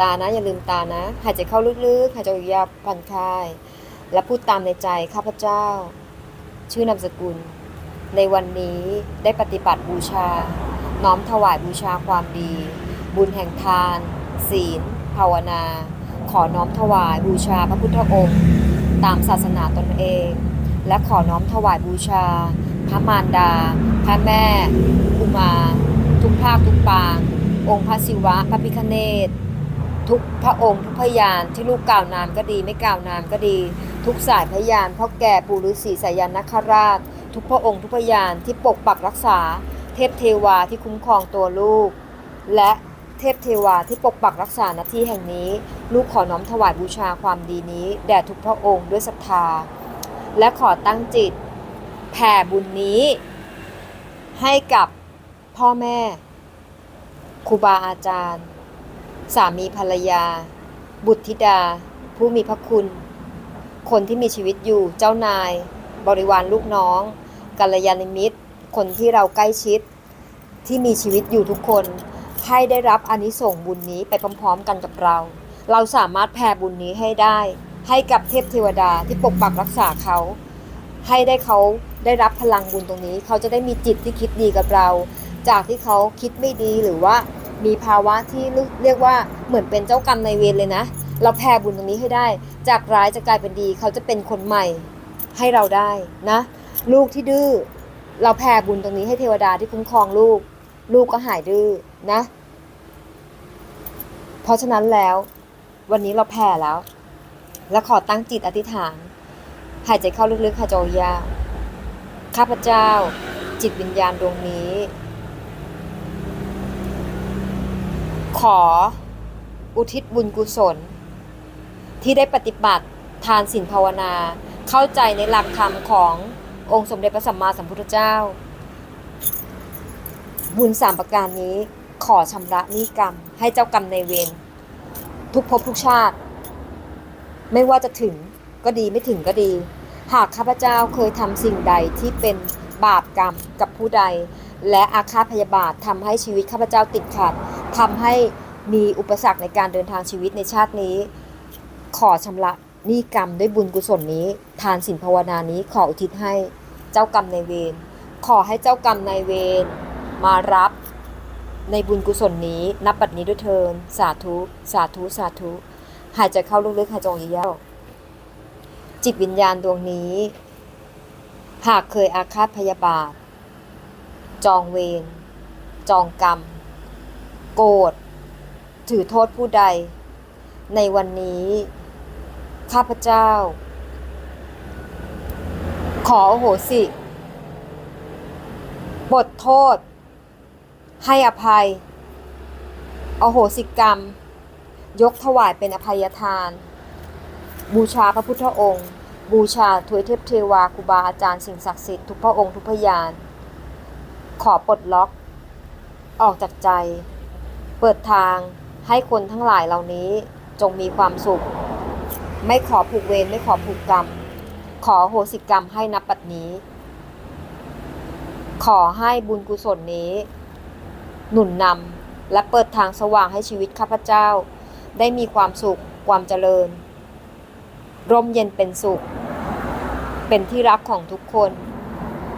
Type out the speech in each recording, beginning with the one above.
ตานะ อย่าลืมตานะ หายใจเข้าลึกๆ หายใจออกยาวผ่อนคลาย และพูดตามในใจข้าพเจ้า ชื่อนามสกุล ในวันนี้ได้ปฏิบัติบูชา น้อมถวายบูชาความดี บุญแห่งทาน ศีล ภาวนา ขอน้อมถวายบูชาพระพุทธองค์ ตามศาสนาตนเอง และขอน้อมถวายบูชา พระมารดา พระแม่อุมา ทุกภาคทุกปาง องค์พระศิวะ พระพิฆเนศ ทุกพระองค์ทุกพยานที่ลูกกล่าวนามก็ดี ไม่กล่าวนามก็ดี ทุกสายพยานพ่อแก่ปู่ฤาษีสายันนคราช ทุกพระองค์ทุกพยานที่ปกปักรักษา เทพเทวาที่คุ้มครองตัวลูก และเทพเทวาที่ปกปักรักษาณที่แห่งนี้ ลูกขอน้อมถวายบูชาความดีนี้แด่ทุกพระองค์ด้วยศรัทธา และขอตั้งจิตแผ่บุญนี้ ให้กับพ่อแม่ครูบาอาจารย์ สามีภรรยา บุตรธิดา ผู้มีพระคุณ คนที่มีชีวิตอยู่เจ้านาย บริวารลูกน้องกัลยาณมิตร คนที่เราใกล้ชิด ที่มีชีวิตอยู่ทุกคน ให้ได้รับอานิสงส์บุญนี้ไปพร้อมๆกันกับเรา เราสามารถแผ่บุญนี้ให้ได้ ให้กับเทพเทวดาที่ปกปักรักษาเขา ให้ได้เขาได้รับพลังบุญตรงนี้ เขาจะได้มีจิตที่คิดดีกับเรา จากที่เขาคิดไม่ดีหรือว่า มีภาวะที่เรียกว่าเหมือนเป็นเจ้ากรรมนายเวรเลยนะ เราแผ่บุญตรงนี้ให้ได้ จากร้ายจะกลายเป็นดี เขาจะเป็นคนใหม่ให้เราได้นะ ลูกที่ดื้อเราแผ่บุญตรงนี้ให้เทวดาที่คุ้มครองลูก ลูกก็หายดื้อนะ เพราะฉะนั้นแล้ว วันนี้เราแผ่แล้ว และขอตั้งจิตอธิษฐาน หายใจเข้าลึกๆหายใจอยาข้าพเจ้า จิตวิญญาณดวงนี้ ขอ อุทิศบุญกุศล ที่ได้ปฏิบัติทานศีลภาวนา เข้าใจในหลักธรรมขององค์สมเด็จพระสัมมาสัมพุทธเจ้า บุญสามประการนี้ขอชำระนี้กรรม ให้เจ้ากรรมในเวรทุกภพทุกชาติ ไม่ว่าจะถึงก็ดีไม่ถึงก็ดี หากข้าพเจ้าเคยทำสิ่งใดที่เป็นบาปกรรมกับผู้ใด และอาฆาตพยาบาททำให้ชีวิตข้าพเจ้าติดขัด ทำให้มีอุปสรรคในการเดินทางชีวิตในชาตินี้ ขอชำระหนี้กรรมด้วยบุญกุศลนี้ ทานศีลภาวนานี้ขออุทิศให้เจ้ากรรมในเวรขอให้เจ้ากรรมนายเวรมารับในบุญกุศลนี้ นับบัดนี้ด้วยเทินสาธุ สาธุ สาธุ หายใจเข้าลึกๆหายใจออกยาวจิตวิญญาณดวงนี้ หากเคยอาฆาตพยาบาท จองเวรจองกรรม โกรธ ถือโทษผู้ใด ในวันนี้ ข้าพเจ้าขออโหสิบทโทษ ให้อภัย อโหสิกรรม ยกถวายเป็นอภัยทาน บูชาพระพุทธองค์ บูชาทวยเทพเทวาครูบาอาจารย์สิ่งศักดิ์สิทธิ์ทุกพระองค์ทุกพยาน ขอปลดล็อก ออกจากใจ เปิดทางให้คนทั้งหลายเหล่านี้จงมีความสุข ไม่ขอผูกเวรไม่ขอผูกกรรม ขอโหสิกรรมให้นับปัดนี้ ขอให้บุญกุศลนี้ หนุนนำและเปิดทางสว่างให้ชีวิตข้าพเจ้า ได้มีความสุขความเจริญ ร่มเย็นเป็นสุข เป็นที่รักของทุกคน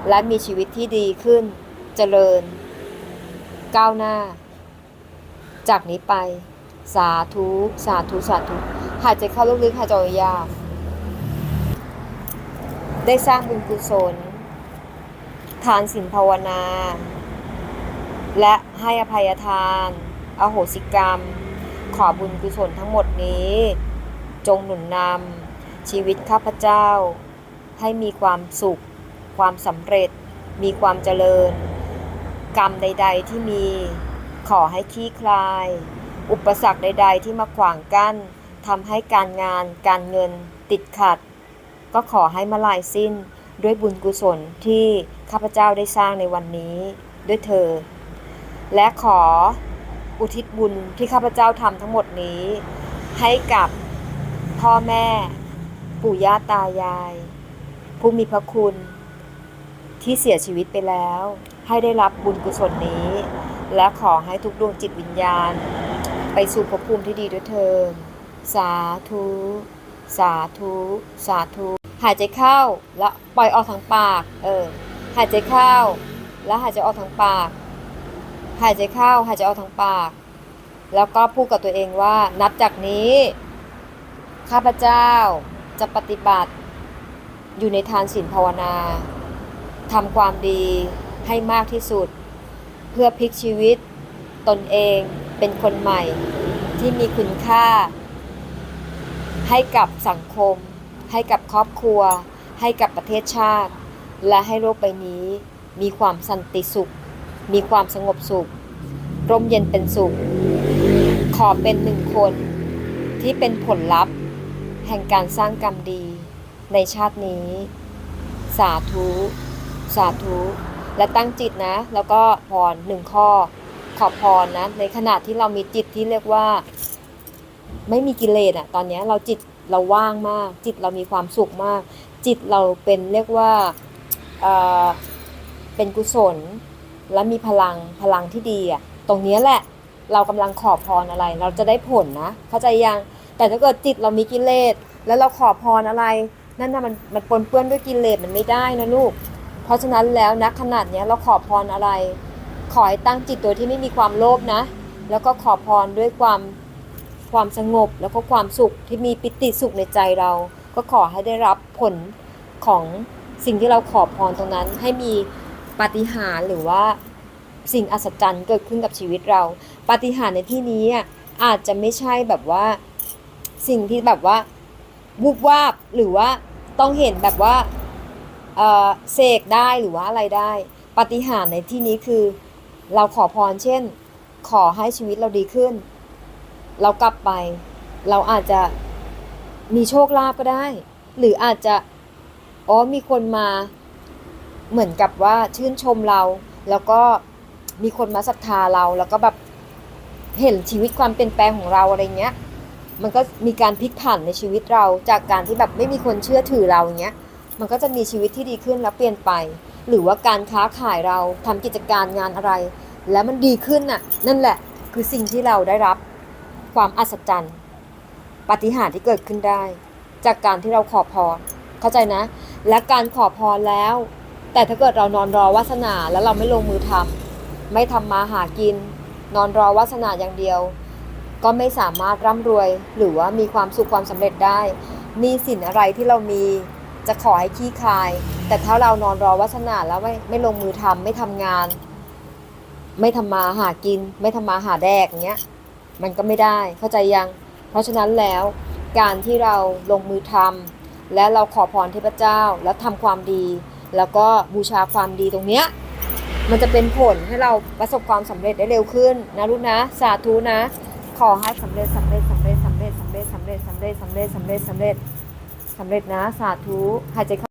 และมีชีวิตที่ดีขึ้น เจริญ ก้าวหน้า จากนี้ไป สาธุสาธุสาธุหายใจเข้าลึกๆหายใจออกยาวได้สร้างบุญกุศล ทานศีลภาวนา และให้อภัยทาน อโหสิกรรม ขอบุญกุศลทั้งหมดนี้ จงหนุนนำชีวิตข้าพเจ้า ให้มีความสุข ความสำเร็จ มีความเจริญ กรรมใด ๆ ที่มี ขอให้คลี่คลาย อุปสรรคใด ๆ ที่มาขวางกั้นทำให้การงาน การเงิน ติดขัด ก็ขอให้มาลายสิ้นด้วยบุญกุศลที่ข้าพเจ้าได้สร้างในวันนี้ด้วยเธอ และขออุทิศบุญที่ข้าพเจ้าทำทั้งหมดนี้ ให้กับพ่อแม่ ปู่ย่าตายาย ผู้มีพระคุณ ที่เสียชีวิตไปแล้ว ให้ได้รับบุญกุศลนี้ และขอให้ทุกดวงจิตวิญญาณ ไปสู่ภพภูมิที่ดีด้วยเถิดสาธุ สาธุ สาธุ หายใจเข้าแล้วปล่อยออกทางปาก เออ หายใจเข้า แล้วหายใจออกทางปาก หายใจเข้า หายใจออกทางปาก แล้วก็พูดกับตัวเองว่า นับจากนี้ ข้าพเจ้าจะปฏิบัติอยู่ในทานศีลภาวนาทำความดีให้มากที่สุด เพื่อพลิกชีวิต ตนเองเป็นคนใหม่ ที่มีคุณค่า ให้กับสังคม ให้กับครอบครัว ให้กับประเทศชาติ และให้โลกใบนี้ มีความสันติสุข มีความสงบสุข ร่มเย็นเป็นสุข ขอเป็นหนึ่งคนที่เป็นผลลัพธ์ แห่งการสร้างกรรมดีในชาตินี้ สาธุ สาธุ และตั้งจิตนะ แล้วก็พรหนึ่งข้อ ขอพรนะ ในขณะที่เรามีจิตที่เรียกว่า ไม่มีกิเลสอะตอนนี้เราจิตเราว่างมาก จิตเรามีความสุขมาก จิตเราเป็นเรียกว่าเเป็นกุศล และมีพลังพลังที่ดีอะตรงนี้แหละเรากำลังขอพรอะไร เราจะได้ผลนะ เข้าใจยัง แต่ถ้าเกิดจิตเรามีกิเลส แล้วเราขอพรอะไร นั่นนะมันมันปนเปื้อนด้วยกิเลสมันไม่ได้นะลูก เพราะฉะนั้นแล้วนะขนาดเนี้ยเราขอพรอะไร ขอให้ตั้งจิตโดยที่ไม่มีความโลภนะ แล้วก็ขอพรด้วยความความสงบแล้วก็ความสุขที่มีปิติสุขในใจเรา ก็ขอให้ได้รับผลของสิ่งที่เราขอพรตรงนั้น ให้มีปาฏิหาริย์หรือว่าสิ่งอัศจรรย์เกิดขึ้นกับชีวิตเรา ปาฏิหาริย์ในที่นี้อะอาจจะไม่ใช่แบบว่าสิ่งที่แบบว่าวุบวาบหรือว่าต้องเห็นแบบว่า เเสกได้หรือว่าอะไรได้ ปฏิหารในที่นี้คือ เราขอพรเช่น ขอให้ชีวิตเราดีขึ้น เรากลับไป เราอาจจะมีโชคลาภก็ได้ หรืออาจจะอ๋อมีคนมาเหมือนกับว่าชื่นชมเรา แล้วก็มีคนมาศรัทธาเราแล้วก็แบบเห็นชีวิตความเปลี่ยนแปลงของเราอะไรเงี้ย มันก็มีการพลิกผันในชีวิตเราจากการที่แบบไม่มีคนเชื่อถือเราอย่างเงี้ย มันก็จะมีชีวิตที่ดีขึ้นและเปลี่ยนไป หรือว่าการค้าขายเราทำกิจการงานอะไร แล้วมันดีขึ้นน่ะ นั่นแหละคือสิ่งที่เราได้รับความอัศจรรย์ปฏิหารที่เกิดขึ้นได้ จากการที่เราขอพร เข้าใจนะ และการขอพรแล้ว แต่ถ้าเกิดเรานอนรอวาสนาแล้วเราไม่ลงมือทำไม่ทำมาหากิน นอนรอวาสนาอย่างเดียว ก็ไม่สามารถร่ำรวย หรือว่ามีความสุขความสำเร็จได้หนี่สินอะไรที่เรามี จะขอให้ขี้คาย แต่ถ้าเรานอนรอวาสนาแล้วไม่ไม่ลงมือทำไม่ทำงาน ไม่ทำมาหากิน ไม่ทำมาหาแดกอย่างเงี้ยมันก็ไม่ได้เข้าใจยัง เพราะฉะนั้นแล้วการที่เราลงมือทำและเราขอพรเทพเจ้าแล้วทำความดี แล้วก็บูชาความดีตรงเนี้ยมันจะเป็นผลให้เราประสบความสำเร็จได้เร็วขึ้นนะลูกนะ สาธุนะ ขอให้สำเร็จสำเร็จสำเร็จสำเร็จสำเร็จสำเร็จสำเร็จสำเร็จสำเร็จสำเร็จ สำเร็จนะ สาธุหายใจเข้า